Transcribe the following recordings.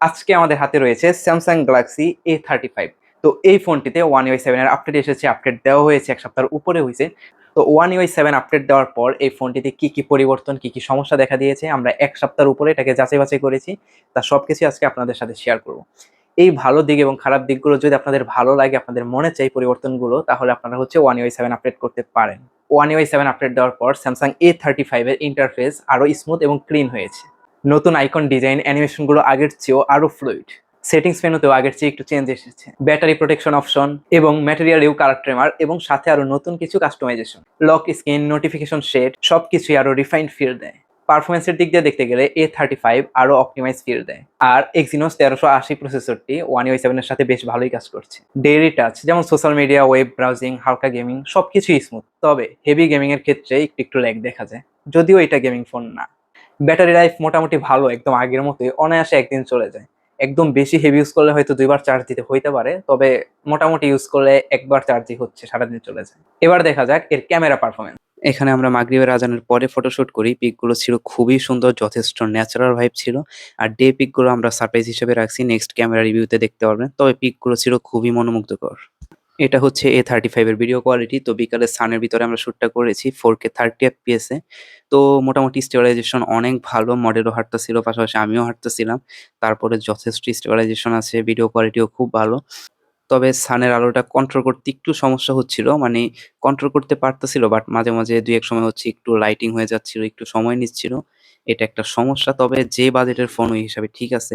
আজকে আমাদের হাতে রয়েছে Samsung Galaxy A thirty five তো এই ফোনটিতে ওয়ান ইউআই সেভেনের আপডেট এসেছে আপডেট দেওয়া হয়েছে এক সপ্তাহের উপরে হয়েছে। তো ওয়ান ইউআই সেভেন আপডেট দেওয়ার পর এই ফোনটিতে কি কি পরিবর্তন, কি কি সমস্যা দেখা দিয়েছে, আমরা এক সপ্তাহের উপরে এটাকে যাচাই বাছাই করেছি। তা সব কিছু আজকে আপনাদের সাথে শেয়ার করব। এই ভালো দিক এবং খারাপ দিকগুলো যদি আপনাদের ভালো লাগে, আপনাদের মনে চাই পরিবর্তনগুলো, তাহলে আপনারা হচ্ছে ওয়ান ইউআই সেভেন আপডেট করতে পারেন। ওয়ান ইউআই সেভেন আপডেট দেওয়ার পর স্যামসাং এ থার্টি ফাইভের ইন্টারফেস আরও স্মুথ এবং ক্লিন হয়েছে। নতুন আইকন ডিজাইন অ্যানিমেশনগুলো আগের চেয়েও আরও ফ্লুইড সেটিংস মেনুতেও আগের চেয়ে একটু চেঞ্জ এসেছে। ব্যাটারি প্রোটেকশন অপশন এবং ম্যাটেরিয়াল ইউ কালার ট্রেমার এবং সাথে আরও নতুন কিছু customisation lock screen notification shade সব কিছুই আরও রিফাইন্ড ফিল দেয়। পারফরমেন্সের দিক দিয়ে দেখতে গেলে এ থার্টি ফাইভ আরও অপটিমাইজ ফিল দেয়। আর এক্সিনোস তেরোশো আশি প্রসেসরটি ওয়ান ইউ সেভেনের সাথে বেশ ভালোই কাজ করছে। ডেইলি টাচ যেমন সোশ্যাল মিডিয়া ওয়েব ব্রাউজিং হালকা গেমিং সব কিছুই স্মুথ তবে হেভি গেমিং এর ক্ষেত্রে একটু একটু ল্যাগ দেখা যায়। যদিও এটা গেমিং ফোন না। ব্যাটারি লাইফ মোটামুটি ভালো, একদম আগের মতোই। অনায়াসে একদিন চলে যায়। একদম বেশি হেভি ইউজ করলে হয়তো দুইবার চার্জ দিতে হইতে পারে, তবে মোটামুটি ইউজ করলে একবার চার্জই হচ্ছে, সারাদিন চলে যায়। এবার দেখা যাক এর ক্যামেরা পারফরমেন্স এখানে আমরা মাগরিবের আজানের পরে ফটোশুট করি। পিকগুলো ছিল খুবই সুন্দর, যথেষ্ট ন্যাচারাল ভাইব ছিল। আর ডে পিকগুলো আমরা সারপ্রাইজ হিসেবে রাখছি নেক্সট ক্যামেরা রিভিউতে দেখতে পারবেন। তবে পিকগুলো ছিল খুবই মনোমুগ্ধকর। এটা হচ্ছে এ থার্টি ফাইভের ভিডিও কোয়ালিটি তো বিকালে সানের ভিতরে আমরা শ্যুটটা করেছি ফোর কে থার্টি এফপিএস এ। তো মোটামুটি স্টেবিলাইজেশন অনেক ভালো মডেলও হাঁটতেছিল, পাশাপাশি আমিও হাঁটতেছিলাম। তারপরে যথেষ্ট স্টেবিলাইজেশন আছে ভিডিও কোয়ালিটিও খুব ভালো। তবে সানের আলোটা কন্ট্রোল করতে একটু সমস্যা হচ্ছিল মানে কন্ট্রোল করতে পারতেছিল বাট মাঝে মাঝে দুই এক সময় হচ্ছে একটু লাইটিং হয়ে যাচ্ছিল, একটু সময় নিচ্ছিল। এটা একটা সমস্যা, তবে যে বাজেটের ফোন ওই হিসাবে ঠিক আছে।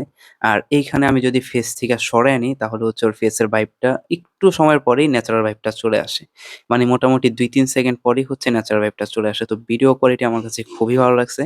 আর এইখানে আমি যদি ফেস থেকে সরে আনি, তাহলে হচ্ছে ওর ফেসের ভাইবটা একটু সময়ের পরেই ন্যাচারাল ভাইবটা চলে আসে। মানে মোটামুটি দুই তিন সেকেন্ড পরেই হচ্ছে ন্যাচারাল ভাইবটা চলে আসে। তো ভিডিও কোয়ালিটি আমার কাছে খুবই ভালো লাগছে।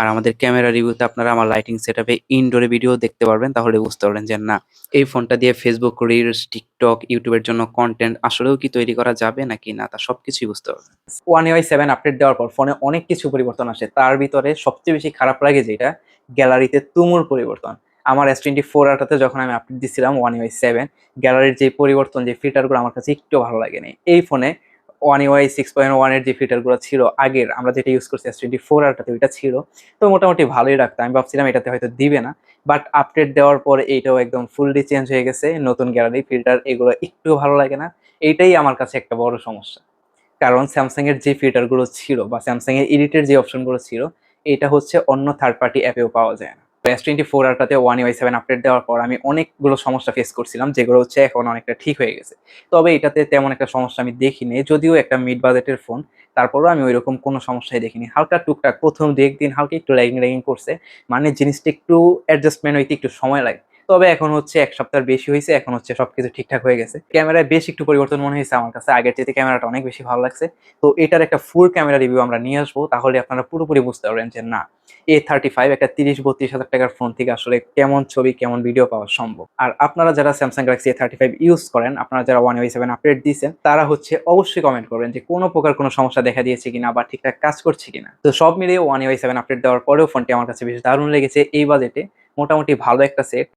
আর আমাদের ক্যামেরা রিভিউতে আপনারা আমার লাইটিং সেট আপে ইনডোরে ভিডিও দেখতে পারবেন, তাহলে বুঝতে পারবেন যে না, এই ফোনটা দিয়ে ফেসবুক রিলস টিকটক ইউটিউবের জন্য কন্টেন্ট আসলেও কি তৈরি করা যাবে নাকি না, তা সবকিছুই বুঝতে পারবেন। ওয়ান ইউআই সেভেন আপডেট দেওয়ার পর ফোনে অনেক কিছু পরিবর্তন আসে। তার ভিতরে সবচেয়ে বেশি খারাপ লাগে যেটা, গ্যালারিতে তুমুল পরিবর্তন। আমার এস টোয়েন্টি ফোর আটাতে যখন আমি আপডেট দিচ্ছিলাম ওয়ান ওয়াই সেভেন গ্যালারির যে পরিবর্তন, যে ফিল্টারগুলো আমার কাছে একটু ভালো লাগেনি। এই ফোনে ওয়ান ওয়াই সিক্স পয়েন্ট ওয়ানের যে ফিল্টারগুলো ছিল আগের, আমরা যেটা ইউজ করছি এস টোয়েন্টি ফোর আটাতে ওইটা ছিল। তো মোটামুটি ভালোই রাখতাম আমি ভাবছিলাম এটাতে হয়তো দিবে না। বাট আপডেট দেওয়ার পর এইটাও একদম ফুললি চেঞ্জ হয়ে গেছে। নতুন গ্যালারি ফিল্টার এগুলো একটু ভালো লাগে না। এইটাই আমার কাছে একটা বড় সমস্যা। কারণ স্যামসাংয়ের যে ফিল্টারগুলো ছিল বা স্যামসাংয়ের এডিটের যে অপশনগুলো ছিল এটা হচ্ছে অন্য থার্ড পার্টি অ্যাপেও পাওয়া যায় না। এস টোয়েন্টি ফোর আরটাতে ওয়ান ওয়াই সেভেন আপডেট দেওয়ার পর আমি অনেকগুলো সমস্যা ফেস করছিলাম, যেগুলো হচ্ছে এখন অনেকটা ঠিক হয়ে গেছে। তবে এটাতে তেমন একটা সমস্যা আমি দেখিনি, যদিও একটা মিড বাজেটের ফোন তারপরও আমি ওইরকম কোনো সমস্যাই দেখিনি। হালকা টুকটাক প্রথম দু একদিন হালকা একটু ল্যাগিং ল্যাগিং করছে মানে জিনিসটা একটু অ্যাডজাস্টমেন্ট হইতে একটু সময় লাগে। তবে এখন হচ্ছে এক সপ্তাহ বেশি হয়েছে, এখন হচ্ছে সবকিছু ঠিকঠাক হয়ে গেছে। ক্যামেরায় বেশ একটু পরিবর্তন মনে হয়েছে আমার কাছে। আগের চেয়ে ক্যামেরাটা অনেক বেশি ভালো লাগছে। তো এটার একটা ফুল ক্যামেরা রিভিউ আমরা নিয়ে আসব, তাহলে আপনারা পুরোপুরি বুঝতে পারবেন যে না, এ থার্টি ফাইভ একটা তিরিশ বত্রিশ হাজার টাকার ফোন থেকে আসলে কেমন ছবি, কেমন ভিডিও পাওয়া সম্ভব। আর আপনারা যারা Samsung Galaxy A thirty five use করেন, আপনারা যারা ওয়ান ওয়াই সেভেন আপডেট দিয়েছেন, তারা হচ্ছে অবশ্যই কমেন্ট করবেন যে কোনো প্রকার কোনো সমস্যা দেখা দিয়েছে কিনা বা ঠিকঠাক কাজ করছে কিনা। তো সব মিলিয়ে ওয়ান ওয়াই সেভেন আপডেট দেওয়ার পরেও ফোনটি আমার কাছে বেশ দারুণ লেগেছে। এই বাজেটে মোটামুটি ভালো একটা সেট